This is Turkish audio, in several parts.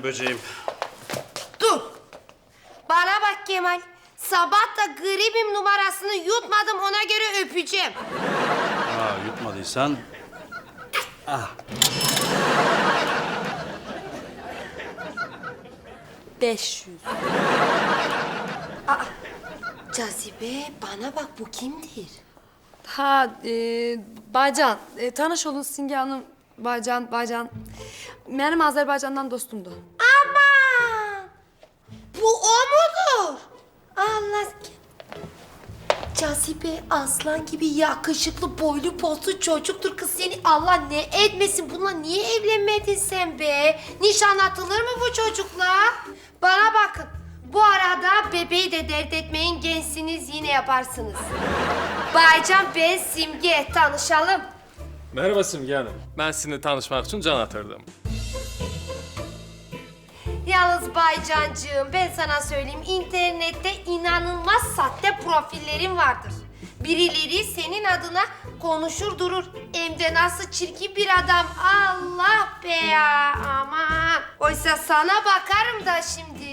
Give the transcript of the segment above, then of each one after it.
öpeceğim böceğim. Dur. Bana bak Kemal. Sabah da gribim numarasını yutmadım ona göre öpeceğim. Aa yutmadıysan. Ah. 500. Cazibe bana bak bu kimdir? Ha, e, Baycan. E, tanış olun Simge Hanım. Baycan, Baycan. Benim Azerbaycan'dan dostumdu. Aman! Bu o mudur? Allah Cazibe aslan gibi yakışıklı boylu poslu çocuktur kız seni Allah ne etmesin bununla niye evlenmedin sen be? Nişan atılır mı bu çocukla? Bana bakın bu arada bebeği de dert etmeyin gençsiniz yine yaparsınız. Baycan ben Simge tanışalım. Merhaba Simge Hanım. Ben sizinle tanışmak için can atırdım. Yalnız Baycancığım ben sana söyleyeyim internette inanılmaz sahte profillerin vardır. Birileri senin adına konuşur durur. Hem de nasıl çirkin bir adam. Allah be ya aman. Oysa sana bakarım da şimdi.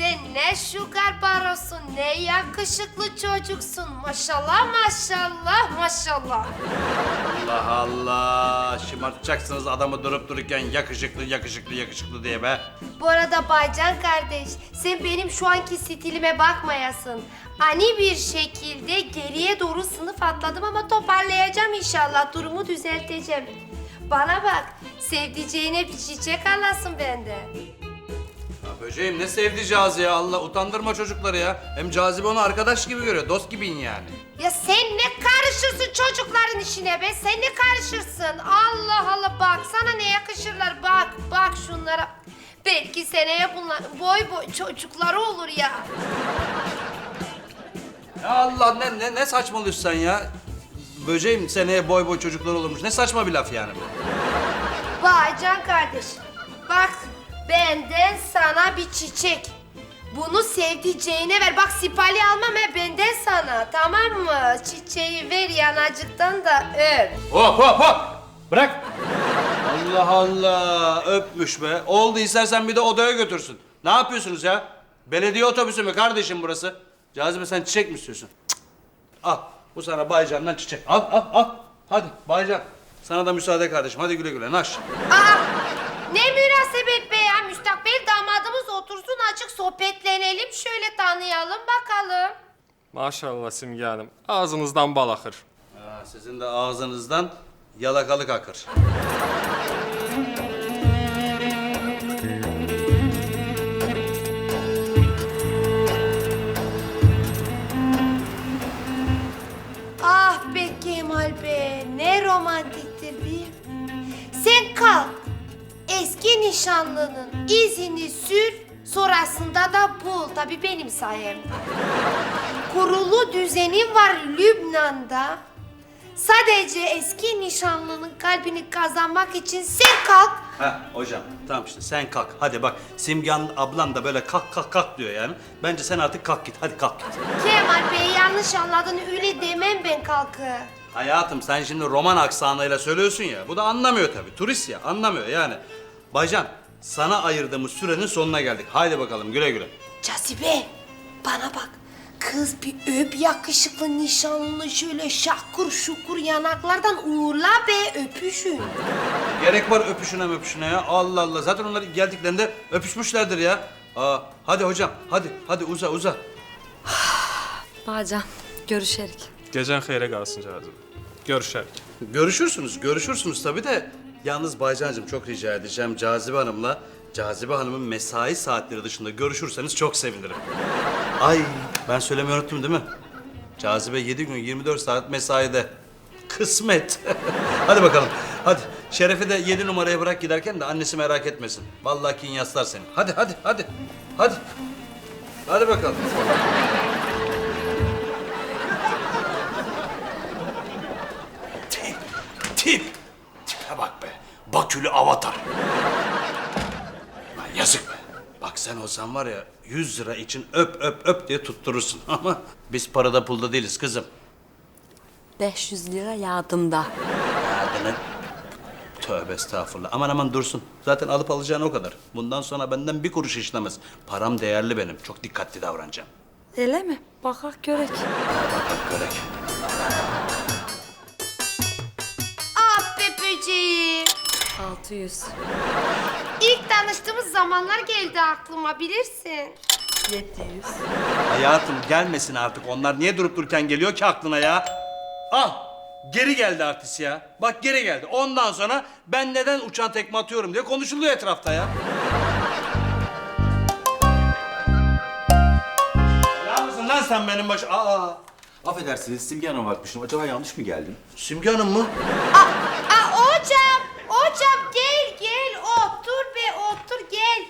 Sen ne şugar barosun ne yakışıklı çocuksun. Maşallah maşallah maşallah. Allah Allah. Şımartacaksınız adamı durup dururken yakışıklı yakışıklı yakışıklı diye be. Bu arada Baycan kardeş, sen benim şu anki stilime bakmayasın. Ani bir şekilde geriye doğru sınıf atladım ama toparlayacağım inşallah. Durumu düzelteceğim. Bana bak, sevdiceğine bir çiçek alasın benden. Böceğim ne sevdi Cazi ya Allah utandırma çocukları ya. Hem Cazibe onu arkadaş gibi görüyor dost gibin yani. Ya sen ne karışırsın çocukların işine be? Sen ne karışırsın? Allah Allah bak sana ne yakışırlar bak bak şunlara. Belki seneye bunlar boy boy çocukları olur ya. Ya Allah ne ne, ne saçmalıyorsun sen ya. Böceğim seneye boy boy çocuklar olurmuş. Ne saçma bir laf yani bu. Vay Can kardeş. Bak benden sana bir çiçek. Bunu sevdiceğine ver. Bak sipali almam he benden sana. Tamam mı? Çiçeği ver yanacıktan da öp. Hop hop hop. Bırak. Allah Allah öpmüş be. Oldu istersen bir de odaya götürsün. Ne yapıyorsunuz ya? Belediye otobüsü mü kardeşim burası? Cazibe sen çiçek mi istiyorsun? Cık. Al bu sana Baycan'dan çiçek. Al al al. Hadi Baycan. Sana da müsaade kardeşim. Hadi güle güle naş. Aa, ne münasebet be. Müstakbel damadımız otursun açık sohbetlenelim. Şöyle tanıyalım bakalım. Maşallah Simge Hanım. Ağzınızdan bal akır. Ha, sizin de ağzınızdan yalakalık akır. Ah be Kemal be. Ne romantiktir bir. Sen kalk. Eski nişanlının izini sür. Sonrasında da bul. Tabii benim sayemde. Kurulu düzenim var Lübnan'da. Sadece eski nişanlının kalbini kazanmak için sen kalk. Ha hocam tamam işte sen kalk. Hadi bak Simgan ablan da böyle kalk kalk kalk diyor yani. Bence sen artık kalk git. Hadi kalk git. Kemal Bey yanlış anladın. Öyle demem ben kalkı. Hayatım sen şimdi roman aksanıyla söylüyorsun ya. Bu da anlamıyor tabii. Turist ya anlamıyor yani. Baycan sana ayırdığımız sürenin sonuna geldik. Haydi bakalım güle güle. Cazibe bana bak. Kız bir öp yakışıklı nişanlını şöyle şakur şukur yanaklardan uğurla be öpüşün. Gerek var öpüşüne öpüşüne ya. Allah Allah. Zaten onlar geldiklerinde öpüşmüşlerdir ya. Aa, hadi hocam hadi hadi uza uza. Baycan, görüşerik. Gecen xeyrə qalsın Cazibe. Görüşərik. Görüşürsünüz, görüşürsünüz tabii de. Yalnız Baycan'cığım çok rica edeceğim Cazibe Hanım'la Cazibe Hanım'ın mesai saatleri dışında görüşürseniz çok sevinirim. Ay ben söylemeyi unuttum değil mi? Cazibe 7 gün 24 saat mesaide. Kısmet. hadi bakalım. Hadi. Şeref'i de 7 numaraya bırak giderken de annesi merak etmesin. Vallahi kin yaslar seni. Hadi hadi hadi. Hadi. Hadi bakalım. Tip, tip. Bakülü avatar. Lan yazık be. Bak sen olsan var ya 100 lira için öp öp öp diye tutturursun ama biz parada pulda değiliz kızım. 500 lira yardımda. Adını Tövbe estağfurullah. Aman aman dursun. Zaten alıp alacağın o kadar. Bundan sonra benden bir kuruş işlemez. Param değerli benim. Çok dikkatli davranacağım. Öyle mi? Bakak görek. Bak bak görek. 600. İlk tanıştığımız zamanlar geldi aklıma bilirsin. 700. Hayatım gelmesin artık. Onlar niye durup dururken geliyor ki aklına ya? Al. Geri geldi artist ya. Bak geri geldi. Ondan sonra ben neden uçan tekme atıyorum diye konuşuluyor etrafta ya. Ya mısın lan sen benim baş... Aa. Affedersiniz Simge Hanım bakmışım. Acaba yanlış mı geldim? Simge Hanım mı? Aa hocam, hocam gel gel otur be otur gel.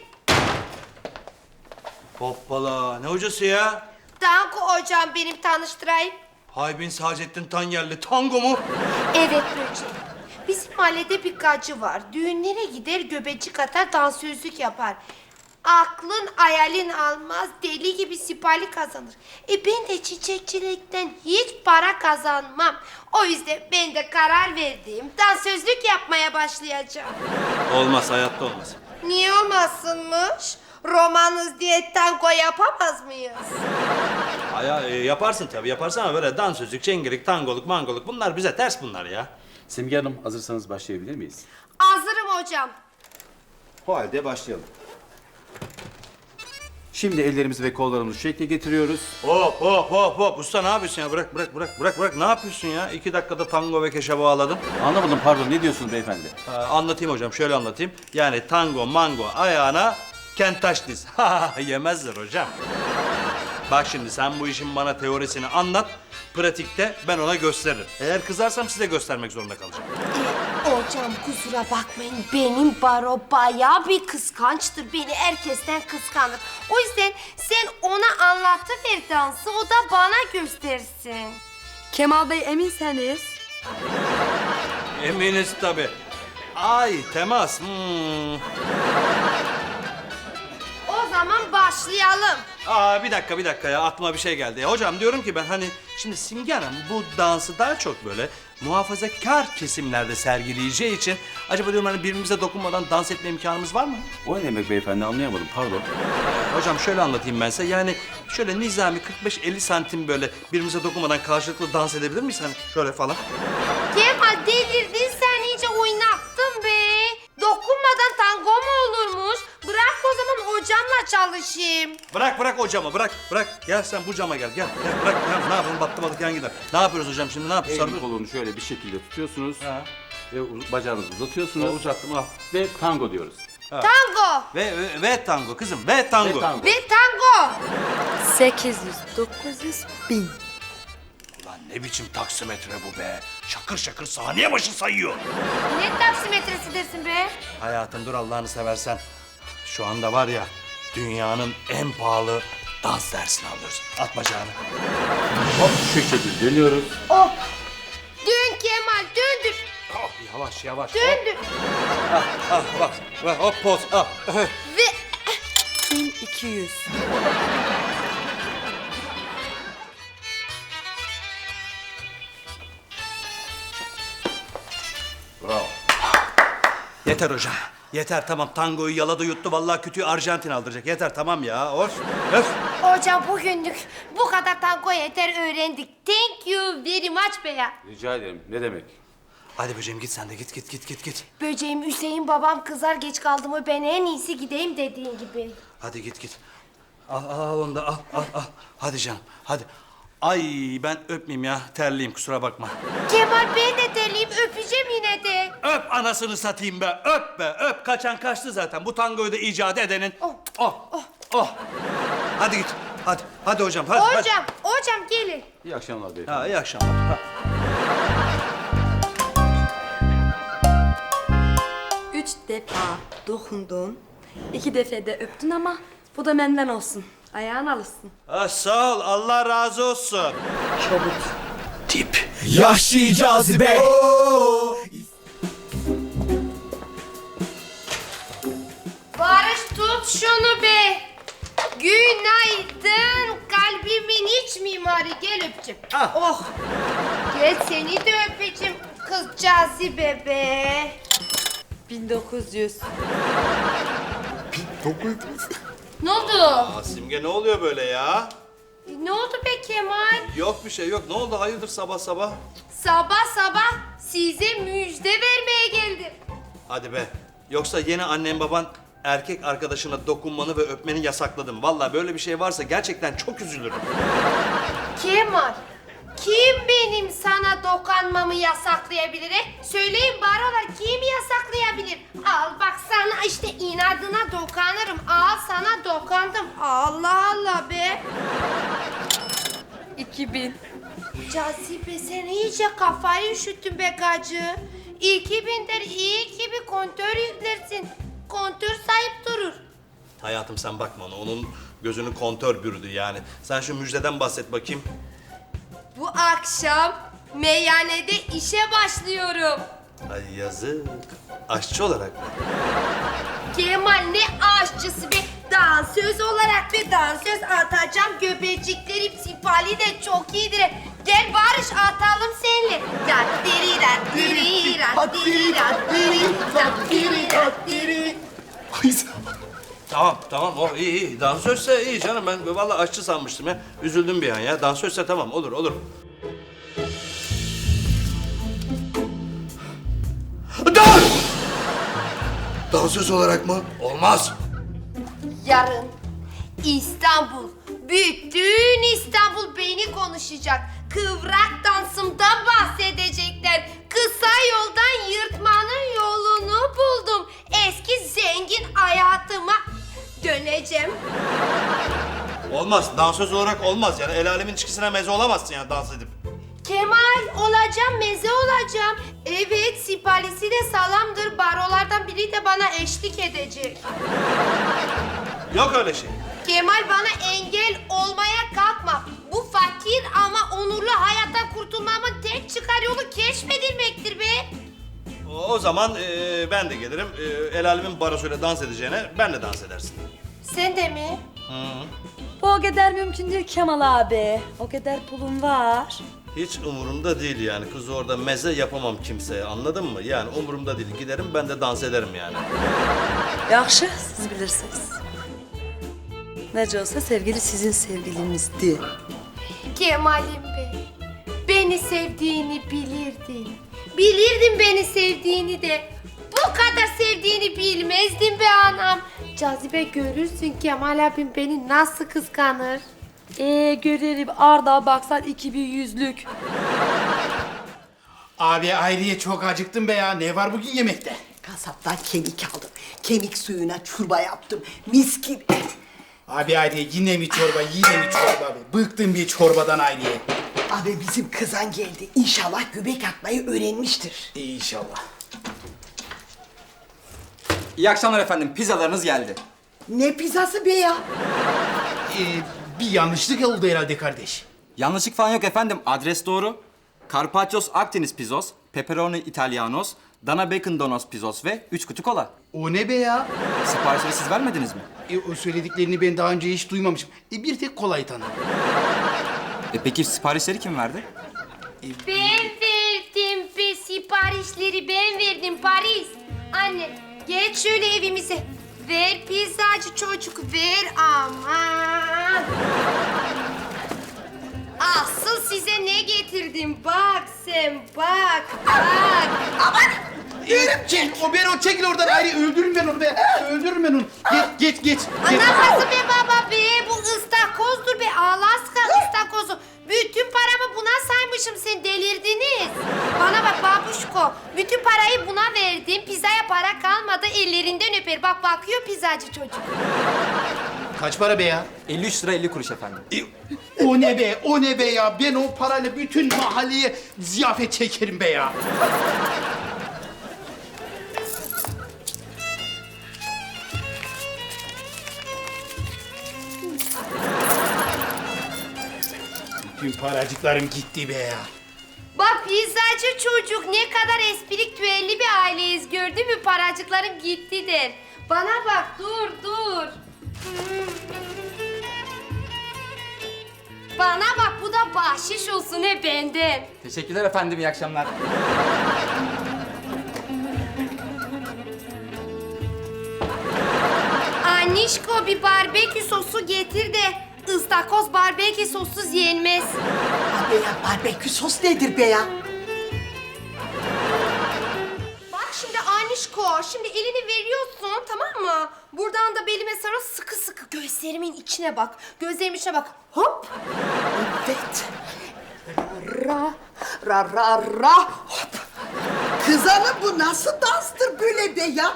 Hoppala. Ne hocası ya? Danko hocam benim tanıştırayım. Haybin Sacettin Tanyerli tango mu? Evet böceğim. Bizim mahallede bir gacı var. Düğünlere gider göbecik atar dansözlük yapar. Aklın hayalin almaz deli gibi sipali kazanır. E ben de çiçekçilikten hiç para kazanmam. O yüzden ben de karar verdim. Dansözlük yapmaya başlayacağım. Olmaz hayatta olmaz. Niye olmasınmış? Romanız diye tango yapamaz mıyız? Aya, e, yaparsın tabii yaparsın ama böyle dansözlük, çengelik, tangoluk, mangoluk bunlar bize ters bunlar ya. Simge Hanım hazırsanız başlayabilir miyiz? Hazırım hocam. O halde başlayalım. Şimdi ellerimizi ve kollarımızı şu şekle getiriyoruz. Hop hop hop hop usta ne yapıyorsun ya bırak bırak bırak bırak bırak ne yapıyorsun ya? İki dakikada tango ve keşe bağladım. Anlamadım pardon ne diyorsunuz beyefendi? Ee, anlatayım hocam şöyle anlatayım. Yani tango mango ayağına kentaş diz. Yemezler hocam. Bak şimdi sen bu işin bana teorisini anlat. Pratikte ben ona gösteririm. Eğer kızarsam size göstermek zorunda kalacağım. Hocam kusura bakmayın benim baro bayağı bir kıskançtır. Beni herkesten kıskanır. O yüzden sen ona anlatıver dansı o da bana göstersin. Kemal Bey eminseniz. Eminiz tabii. Ay temas. Hmm. Başlayalım. Aa bir dakika bir dakika ya aklıma bir şey geldi. Ya, hocam diyorum ki ben hani şimdi Simge Hanım bu dansı daha çok böyle muhafazakar kesimlerde sergileyeceği için acaba diyorum hani birbirimize dokunmadan dans etme imkanımız var mı? O ne demek beyefendi anlayamadım pardon. Hocam şöyle anlatayım ben size yani şöyle nizami 45-50 santim böyle birbirimize dokunmadan karşılıklı dans edebilir miyiz hani şöyle falan? Kemal delirdin sen çalışayım. Bırak bırak o camı bırak bırak gel sen bu cama gel gel gel bırak ya, ne yapalım battı yan gider. Ne yapıyoruz hocam şimdi ne yapıyoruz? Sarılıyoruz. kolunu şöyle bir şekilde tutuyorsunuz. Ha. Ve uz- bacağınızı uzatıyorsunuz. Uzattım al. Ve tango diyoruz. Tango Ve, ve, ve tango kızım ve tango. Ve tango. ve tango. 800, 900, 1000. Ulan ne biçim taksimetre bu be? Şakır şakır saniye başı sayıyor. Ne taksimetresi desin be? Hayatım dur Allah'ını seversen. Şu anda var ya dünyanın en pahalı dans dersini alıyoruz. At bacağını. Hop şu şekilde dönüyoruz. Hop. Dön Kemal döndür. Oh, yavaş yavaş. Döndür. Ah bak. bak, Hop poz. Ah. Ve 1200. Bravo. Yeter hocam. Yeter tamam tangoyu yaladı yuttu vallahi kötüyü Arjantin aldıracak. Yeter tamam ya. Of. Öf. hocam bugünlük bu kadar tango yeter öğrendik. Thank you very much be ya. Rica ederim. Ne demek? Hadi böceğim git sen de git git git git git. Böceğim Hüseyin babam kızar geç kaldı mı ben en iyisi gideyim dediğin gibi. Hadi git git. Al al onu da al al al. Hadi canım hadi. Ay ben öpmeyeyim ya terliyim kusura bakma. Kemal ben de deliyim öpeceğim yine de. Öp anasını satayım be öp be öp. Kaçan kaçtı zaten bu tangoyu da icat edenin. Oh. Oh oh. Hadi git hadi hadi hocam hadi. hadi. Hocam hocam gelin. İyi akşamlar beyefendi. Ha iyi akşamlar. Ha. Üç defa dokundun. iki defa de öptün ama bu da benden olsun. Ayağın alışsın. Ha, sağ ol Allah razı olsun. Tip. Yahşi cazibe Barış tut şunu be. Günaydın kalbimin iç mimarı gel öpçüm. Ah. Oh. Gel seni de öpeceğim kız cazibe be. 1900. Ne oldu? Aa, Simge ne oluyor böyle ya? Ne oldu be Kemal? Yok bir şey yok. Ne oldu hayırdır sabah sabah? Sabah sabah size müjde vermeye geldim. Hadi be. Yoksa yeni annen baban erkek arkadaşına dokunmanı ve öpmeni yasakladım. Vallahi böyle bir şey varsa gerçekten çok üzülürüm. Kemal, kim benim sana dokanmamı yasaklayabilir? he? Söyleyin barolar kim yasaklayabilir? Al bak sana işte inadına dokanırım. Al sana dokandım. Allah Allah be. 2000. Cazibe sen iyice kafayı üşüttün be gacı. 2000 der iyi ki bir kontör yüklersin. Kontör sayıp durur. Hayatım sen bakma ona. Onun gözünü kontör bürüdü yani. Sen şu müjdeden bahset bakayım. Bu akşam meyhanede işe başlıyorum. Ay yazık. Aşçı olarak mı? Kemal ne aşçısı be dansöz olarak be dansöz atacağım göbeciklerim sipali de çok iyidir. Gel Barış atalım seninle. Dat diri dat diri dat diri dat diri dat diri dat diri. Tamam tamam o iyi iyi. Dansözse iyi canım ben vallahi aşçı sanmıştım ya. Üzüldüm bir an ya. Dansözse tamam olur olur. Dur! Dansöz olarak mı? Olmaz. Yarın İstanbul, bütün İstanbul beni konuşacak. Kıvrak dansımdan bahsedecekler. Kısa yoldan yırtmanın yolunu buldum. Eski zengin hayatıma döneceğim. Olmaz. Dansöz olarak olmaz yani. El alemin çıkısına meze olamazsın yani dans edip. Kemal olacağım, meze olacağım. Evet, siparişi de sağlamdır. Barolardan biri de bana eşlik edecek. Yok öyle şey. Kemal bana engel olmaya kalkma. Bu fakir ama onurlu hayattan kurtulmamın tek çıkar yolu keşfedilmektir be. O, zaman e, ben de gelirim. E, el alemin barosuyla dans edeceğine ben de dans edersin. Sen de mi? Bu o kadar mümkün değil Kemal abi. O kadar pulum var. Hiç umurumda değil yani. Kız orada meze yapamam kimseye anladın mı? Yani umurumda değil. Giderim ben de dans ederim yani. Yaxşı, siz bilirsiniz. Necə olsa sevgili sizin sevgilinizdi. Kemal'im be. Beni sevdiğini bilirdin. Bilirdin beni sevdiğini de. Bu kadar sevdiğini bilmezdim be anam. Cazibe görürsün Kemal abim beni nasıl kıskanır. Ee, görelim Arda baksan 2100'lük. Abi Hayriye çok acıktım be ya. Ne var bugün yemekte? Kasaptan kemik aldım. Kemik suyuna çorba yaptım. Mis gibi. Abi Hayriye yine mi çorba, yine mi çorba abi? Bıktım bir çorbadan Hayriye. Abi bizim kızan geldi. İnşallah göbek atmayı öğrenmiştir. İnşallah. İyi akşamlar efendim. Pizzalarınız geldi. Ne pizzası be ya? Ee, bir yanlışlık oldu herhalde kardeş. Yanlışlık falan yok efendim. Adres doğru. Carpaccios Akdeniz Pizzos, Pepperoni Italianos, Dana Bacon Donos Pizzos ve 3 kutu kola. O ne be ya? Siparişleri siz vermediniz mi? E, o söylediklerini ben daha önce hiç duymamışım. E, bir tek kolayı tanıdım. E peki siparişleri kim verdi? Ben verdim be siparişleri ben verdim Paris. Anne geç şöyle evimize. Ver pizzacı çocuk ver aman. Asıl size ne getirdim bak sen bak bak. Çek, o ben o çekil oradan Hayriye. Öldürürüm ben onu be. Öldürürüm ben onu. Geç, geç, geç. geç. Anlamasın be baba be bu ıstakozdur be Alaska ıstakozu. Bütün paramı buna saymışım sen delirdiniz. Bana bak babuşko bütün parayı buna verdim pizzaya para kalmadı ellerinden öper. Bak bakıyor pizzacı çocuk. Kaç para be ya? 53 lira 50 kuruş efendim. E, o ne be, o ne be ya? Ben o parayla bütün mahalleye ziyafet çekerim be ya. Tüm paracıklarım gitti be ya. Bak pizzacı çocuk ne kadar espritüelli bir aileyiz gördün mü? Paracıklarım gitti der. Bana bak dur dur. Bana bak bu da bahşiş olsun he benden. Teşekkürler efendim, iyi akşamlar. Anişko bir barbekü sosu getir de ıstakoz barbekü sossuz yenmez. Abi ya barbekü sos nedir be ya? Bak şimdi Anişko, şimdi elini veriyorsun tamam mı? Buradan da belime sarıl sıkı sıkı gözlerimin içine bak. Gözlerimin içine bak. Hop. Evet. Ra ra ra ra hop. Kız hanım bu nasıl danstır böyle be ya?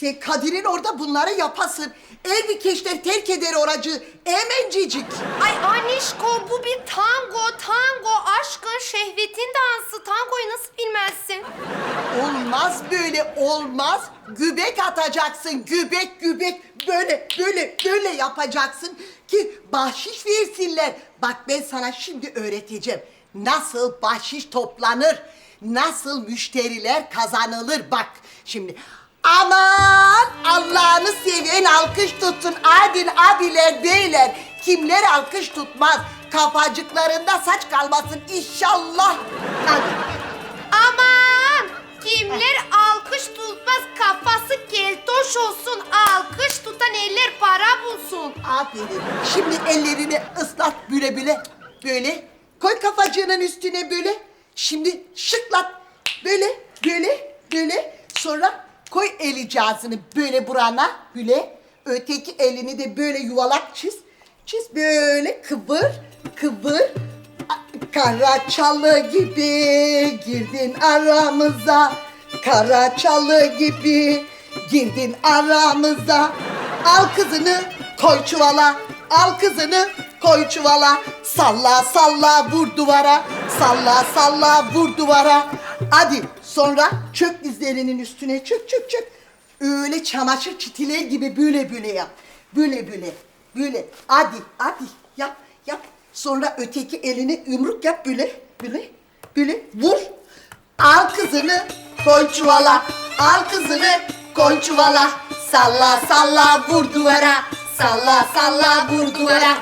Sen Kadir'in orada bunları yapasın. El bir keşler terk eder oracı. Emencicik. Ay Anişko bu bir tango, tango aşkın şehvetin dansı. Tangoyu nasıl bilmezsin? Olmaz böyle olmaz. Gübek atacaksın. Gübek gübek böyle böyle böyle yapacaksın ki bahşiş versinler. Bak ben sana şimdi öğreteceğim. Nasıl bahşiş toplanır? Nasıl müşteriler kazanılır? Bak şimdi Aman Allah'ını seven alkış tutsun. Adin abiler beyler. Kimler alkış tutmaz? Kafacıklarında saç kalmasın inşallah. Aman! Kimler alkış tutmaz kafası keltoş olsun. Alkış tutan eller para bulsun. Aferin. Şimdi ellerini ıslat büle büle. Böyle. Koy kafacığının üstüne böyle. Şimdi şıklat. Böyle, böyle, böyle. Sonra koy eli cazını böyle burana. Böyle. Öteki elini de böyle yuvalak çiz. Çiz böyle kıvır, kıvır. A- Kara çalı gibi girdin aramıza. Kara çalı gibi girdin aramıza. Al kızını koy çuvala. Al kızını koy çuvala. Salla salla vur duvara. Salla salla vur duvara. Hadi sonra çök dizlerinin üstüne çök çök çök. Öyle çamaşır çitiler gibi böyle böyle yap. Böyle böyle. Böyle. Hadi hadi yap yap. Sonra öteki elini yumruk yap böyle böyle böyle vur. Al kızını koy çuvala. Al kızını koy çuvala. Salla salla vur duvara. Salla salla vur duvara.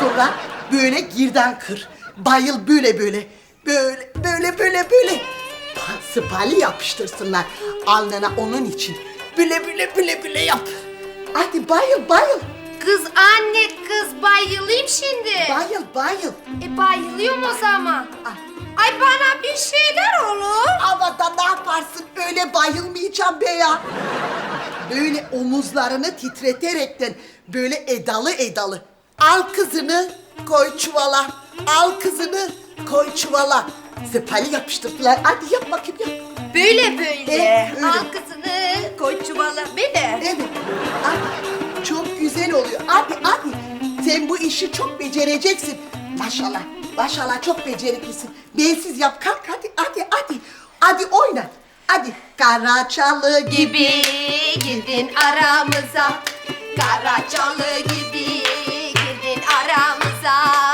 Sonra böyle girden kır. Bayıl böyle böyle. Böyle böyle böyle böyle. Spali yapıştırsınlar alnına onun için. Böyle böyle böyle böyle yap. Hadi bayıl bayıl. Kız anne kız bayılayım şimdi. Bayıl bayıl. E bayılıyorum o zaman. Ay bana bir şeyler olur. Ama da ne yaparsın öyle bayılmayacağım be ya. Böyle omuzlarını titreterekten böyle edalı edalı. Al kızını koy çuvala. Al kızını koy çuvala. Zepali yapıştırdılar. Hadi yap bakayım yap. Böyle böyle. Evet, öyle. Al kızını koy çuvala. Böyle. Evet. Hadi. Çok güzel oluyor. Hadi hadi. Sen bu işi çok becereceksin. Maşallah. Maşallah çok beceriklisin. Bensiz yap. Kalk hadi hadi hadi. Hadi oyna. Hadi. Karaçalı gibi. Girdin aramıza. Karacalı gibi girdin aramıza.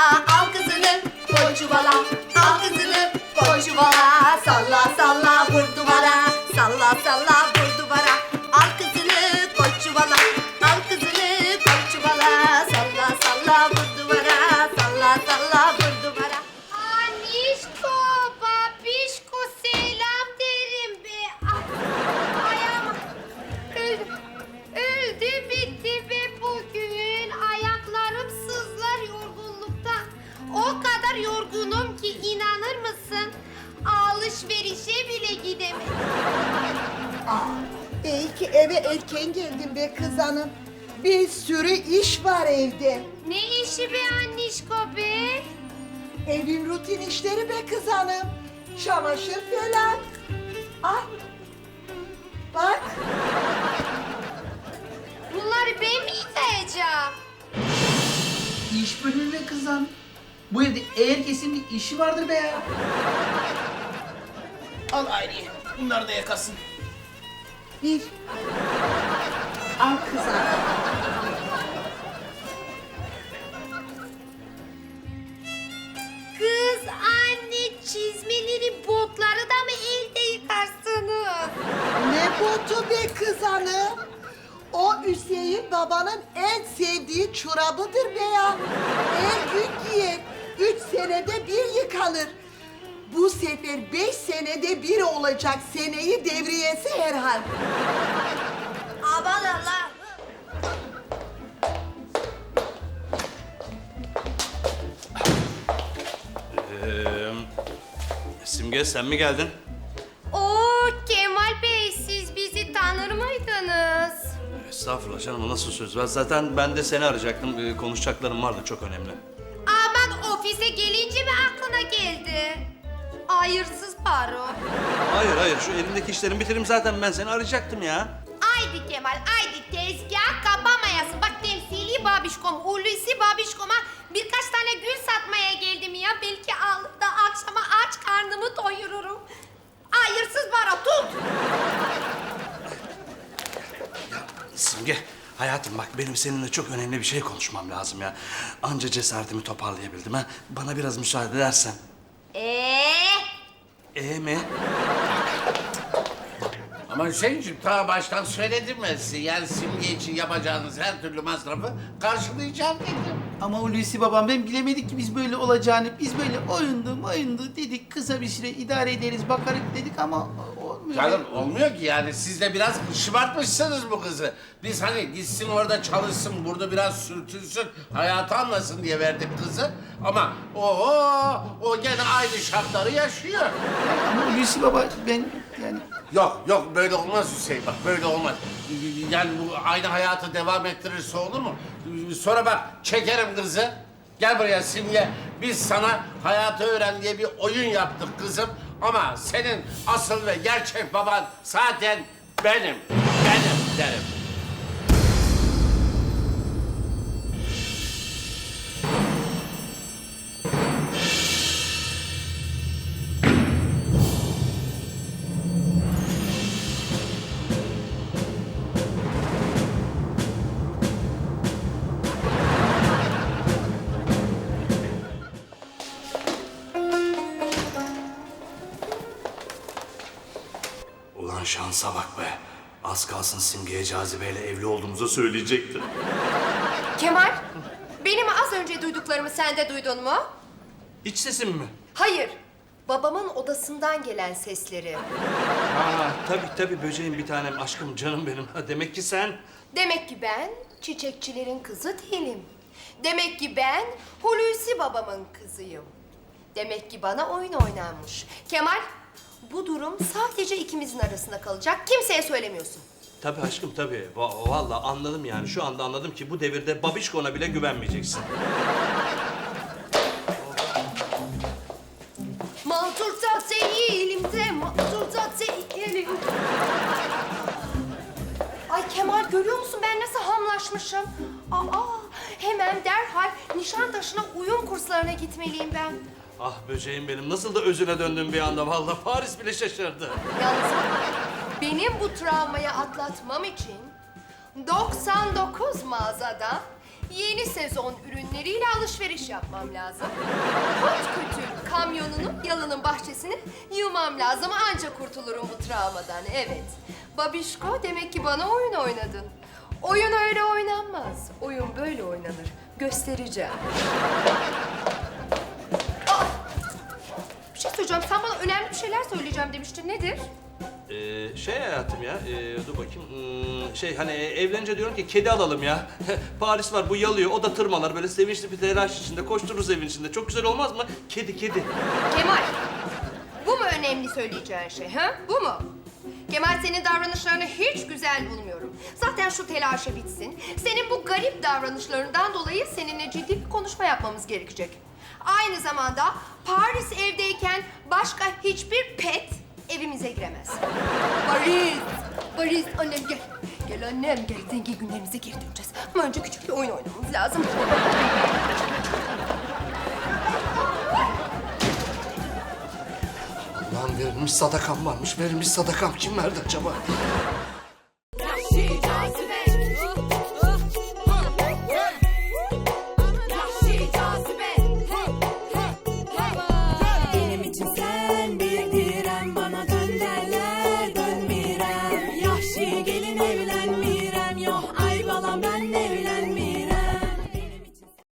Erken geldim be kız hanım. Bir sürü iş var evde. Ne işi be annişko be? Evin rutin işleri be kız hanım. Çamaşır falan. Al. Bak. Bunları ben mi yıkayacağım? İş bölümü be kız hanım. Bu evde herkesin bir işi vardır be ya. Al Hayriye. Bunları da yakasın. Bir. Al kız hanım. Kız anne çizmeleri botları da mı elde yıkarsınız? Ne botu be kız hanım? O Hüseyin babanın en sevdiği çorabıdır be ya. Her gün giyer. Üç senede bir yıkanır. Bu sefer beş senede bir olacak seneyi devriyesi herhal. Aman Allah. Ee, Simge sen mi geldin? Oo Kemal Bey siz bizi tanır mıydınız? Estağfurullah canım nasıl söz? Ben zaten ben de seni arayacaktım. Ee, konuşacaklarım vardı çok önemli. Hayırsız baro. Hayır hayır şu elimdeki işlerimi bitireyim zaten ben seni arayacaktım ya. Haydi Kemal, haydi tezgah kapamayasın. Bak temsili babişkom, Hulusi babişkoma birkaç tane gül satmaya geldim ya. Belki alıp da akşama aç karnımı doyururum. Hayırsız baro tut. Simge hayatım bak benim seninle çok önemli bir şey konuşmam lazım ya. Anca cesaretimi toparlayabildim ha. Bana biraz müsaade edersen. Ee, Ee mi? Ama Hüseyin'cim ta baştan söyledim ben size. Yani simge için yapacağınız her türlü masrafı karşılayacağım dedim. Ama Hulusi babam ben bilemedik ki biz böyle olacağını. Biz böyle oyundu oyundu dedik. Kısa bir süre idare ederiz bakarız dedik ama olmuyor. Canım olmuyor ki yani siz de biraz şımartmışsınız bu kızı. Biz hani gitsin orada çalışsın, burada biraz sürtünsün, hayatı anlasın diye verdik kızı. Ama o o gene aynı şartları yaşıyor. Ama Hulusi baba ben yani Yok yok böyle olmaz Hüseyin bak böyle olmaz. Yani bu aynı hayatı devam ettirirse olur mu? Sonra bak çekerim kızı. Gel buraya Simge. Biz sana hayatı öğren diye bir oyun yaptık kızım. Ama senin asıl ve gerçek baban zaten benim. Benim derim. Simge'ye cazibeyle evli olduğumuzu söyleyecekti. Kemal, benim az önce duyduklarımı sen de duydun mu? İç sesim mi? Hayır, babamın odasından gelen sesleri. Aa, tabii tabii böceğim bir tanem aşkım canım benim. Ha, demek ki sen... Demek ki ben çiçekçilerin kızı değilim. Demek ki ben Hulusi babamın kızıyım. Demek ki bana oyun oynanmış. Kemal, bu durum sadece ikimizin arasında kalacak. Kimseye söylemiyorsun. Tabii aşkım tabii. Va- vallahi anladım yani. Şu anda anladım ki bu devirde babişkona bile güvenmeyeceksin. Manturta elimde, manturta elimde. Ay Kemal görüyor musun ben nasıl hamlaşmışım? Aa, hemen derhal Nişantaşı'na uyum kurslarına gitmeliyim ben. Ah böceğim benim nasıl da özüne döndüm bir anda. Vallahi Paris bile şaşırdı. Yalnız benim bu travmayı atlatmam için 99 mağazada yeni sezon ürünleriyle alışveriş yapmam lazım. Hot Couture kamyonunun yalının bahçesini yığmam lazım ancak kurtulurum bu travmadan. Evet. Babişko demek ki bana oyun oynadın. Oyun öyle oynanmaz. Oyun böyle oynanır. Göstereceğim. Aa! Bir şey söyleyeceğim. Sen bana önemli bir şeyler söyleyeceğim demiştin. Nedir? Ee, şey hayatım ya, ee, dur bakayım. Hmm, şey hani e, evlenince diyorum ki kedi alalım ya. Paris var bu yalıyor, o da tırmalar. Böyle sevinçli bir telaş içinde koştururuz evin içinde. Çok güzel olmaz mı? Kedi kedi. Kemal, bu mu önemli söyleyeceğin şey ha? Bu mu? Kemal senin davranışlarını hiç güzel bulmuyorum. Zaten şu telaşı bitsin. Senin bu garip davranışlarından dolayı seninle ciddi bir konuşma yapmamız gerekecek. Aynı zamanda Paris evdeyken başka hiçbir pet evimize giremez. Paris, Paris annem gel. Gel annem gel. Zengin günlerimize geri döneceğiz. Ama önce küçük bir oyun oynamamız lazım. Lan verilmiş sadakam varmış. Verilmiş sadakam kim verdi acaba?